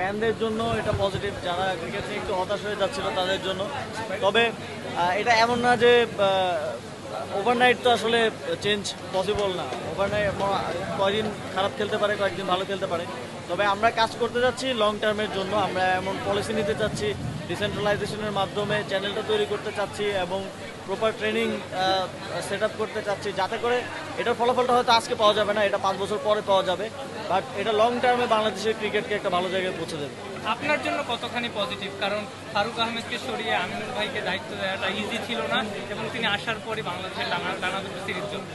ফ্যানদের জন্য এটা পজিটিভ যারা ক্রিকেট নিয়ে একটু হতাশ হয়ে যাচ্ছিল তাদের জন্য। তবে এটা এমন না যে ওভারনাইট তো আসলে চেঞ্জ পসিবল না। ওভারনাইট কয়দিন খারাপ খেলতে পারে, কয়েকদিন ভালো খেলতে পারে। তবে আমরা কাজ করতে যাচ্ছি লং টার্মের জন্য। আমরা এমন পলিসি নিতে চাচ্ছি ডিসেন্ট্রালাইজেশনের মাধ্যমে চ্যানেলটা তৈরি করতে চাচ্ছি এবং প্রপার ট্রেনিং সেট করতে চাচ্ছি যাতে করে এটার ফলাফলটা হয়তো আজকে পাওয়া যাবে না এটা পাঁচ বছর পরে পাওয়া যাবে বাট এটা লং টার্মে বাংলাদেশের ক্রিকেটকে একটা ভালো জায়গায় পৌঁছে দেবে। আপনার জন্য কতখানি পজিটিভ কারণ ফারুক আহমেদকে সরিয়ে আমিনুল ভাইকে দায়িত্ব দেওয়াটা ইজি ছিল না এবং তিনি আসার পরে বাংলাদেশের টানা টানা দুটো সিরিজ জন্য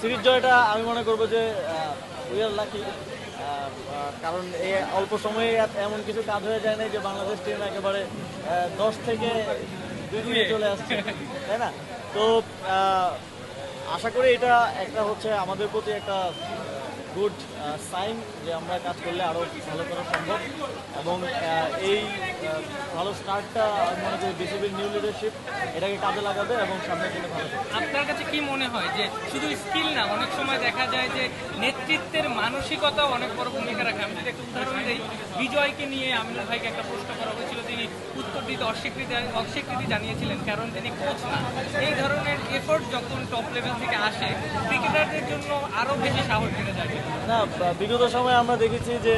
সিরিজ জয়টা আমি মনে করব যে উই আর লাকি কারণ এই অল্প সময়ে এমন কিছু কাজ হয়ে যায় না যে বাংলাদেশ টিম একেবারে দশ থেকে দুই চলে আসছে, তাই না? তো আশা করি এটা একটা হচ্ছে আমাদের প্রতি একটা গুড সাইন যে আমরা কাজ করলে আরও ভালো করা সম্ভব। এবং এই ভালো স্টার্টটা মনে করি বিসিবির নিউ লিডারশিপ এটাকে কাজে লাগাবে এবং সামনের দিনে ভালো আপনার কাছে কি মনে হয় যে শুধু স্কিল না, অনেক সময় দেখা যায় যে নেতৃত্বের মানসিকতা অনেক বড় ভূমিকা রাখে। আমি যদি একটা উদাহরণ দিই, বিজয়কে নিয়ে আমিনুল ভাইকে একটা প্রশ্ন করা হয়েছিল দিতে অস্বীকৃতি অস্বীকৃতি জানিয়েছিলেন, কারণ তিনি কোচ না। এই ধরনের এফোর্ট যখন টপ লেভেল থেকে আসে ক্রিকেটারদের জন্য আরও বেশি সাহস বেড়ে যাবে না বিগত সময় আমরা দেখেছি যে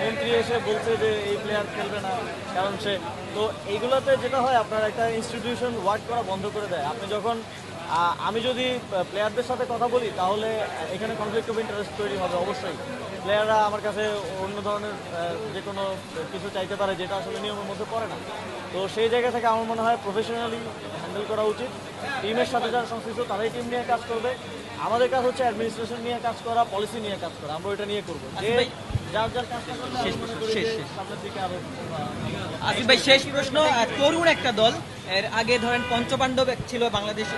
মন্ত্রী এসে বলছে যে এই প্লেয়ার খেলবে না, কারণ সে তো এইগুলোতে যেটা হয়, আপনার একটা ইনস্টিটিউশন ওয়ার্ক করা বন্ধ করে দেয়। আপনি যখন আমি যদি প্লেয়ারদের সাথে কথা বলি তাহলে এখানে কনফ্লিক্ট অফ ইন্টারেস্ট তৈরি হবে অবশ্যই। প্লেয়াররা আমার কাছে অন্য ধরনের যে কোনো কিছু চাইতে পারে যেটা আসলে নিয়মের মধ্যে পড়ে না। তো সেই জায়গা থেকে আমার মনে হয় প্রফেশনালি হ্যান্ডেল করা উচিত। টিমের সাথে যারা সংশ্লিষ্ট তারাই টিম নিয়ে কাজ করবে। আমাদের কাজ হচ্ছে অ্যাডমিনিস্ট্রেশন নিয়ে কাজ করা পলিসি নিয়ে কাজ করা আমরা ওইটা নিয়ে করব। যে যার যার কাজটা করবে আমি মনে করি সামনের দিকে আরও আসিফ ভাই শেষ প্রশ্ন তরুণ একটা দল। এর আগে ধরেন পঞ্চপাণ্ডব ছিল বাংলাদেশ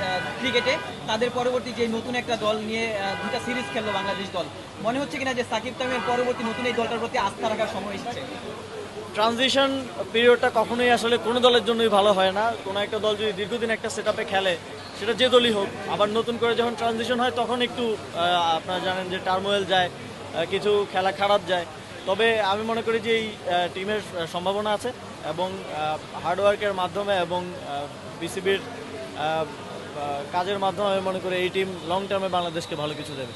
ক্রিকেটে। তাদের পরবর্তী যে নতুন একটা দল নিয়ে দুটা সিরিজ খেললো বাংলাদেশ দল। মনে হচ্ছে কিনা যে সাকিব তামিমের পরবর্তী নতুন এই দলটার প্রতি আস্থা রাখার সময় এসেছে? ট্রানজিশন পিরিয়ডটা কখনোই আসলে কোনো দলের জন্যই ভালো হয় না। কোনো একটা দল যদি দীর্ঘদিন একটা সেট খেলে, সেটা যে দলই হোক, আবার নতুন করে যখন ট্রানজিশন হয়, তখন একটু আপনারা জানেন যে টার্মোয়েল যায় কিছু খেলা খারাপ যায়। তবে আমি মনে করি যে এই টিমের সম্ভাবনা আছে এবং হার্ডওয়ার্কের মাধ্যমে এবং বিসিবির কাজের মাধ্যমে আমি মনে করি এই টিম লং টার্মে বাংলাদেশকে ভালো কিছু দেবে।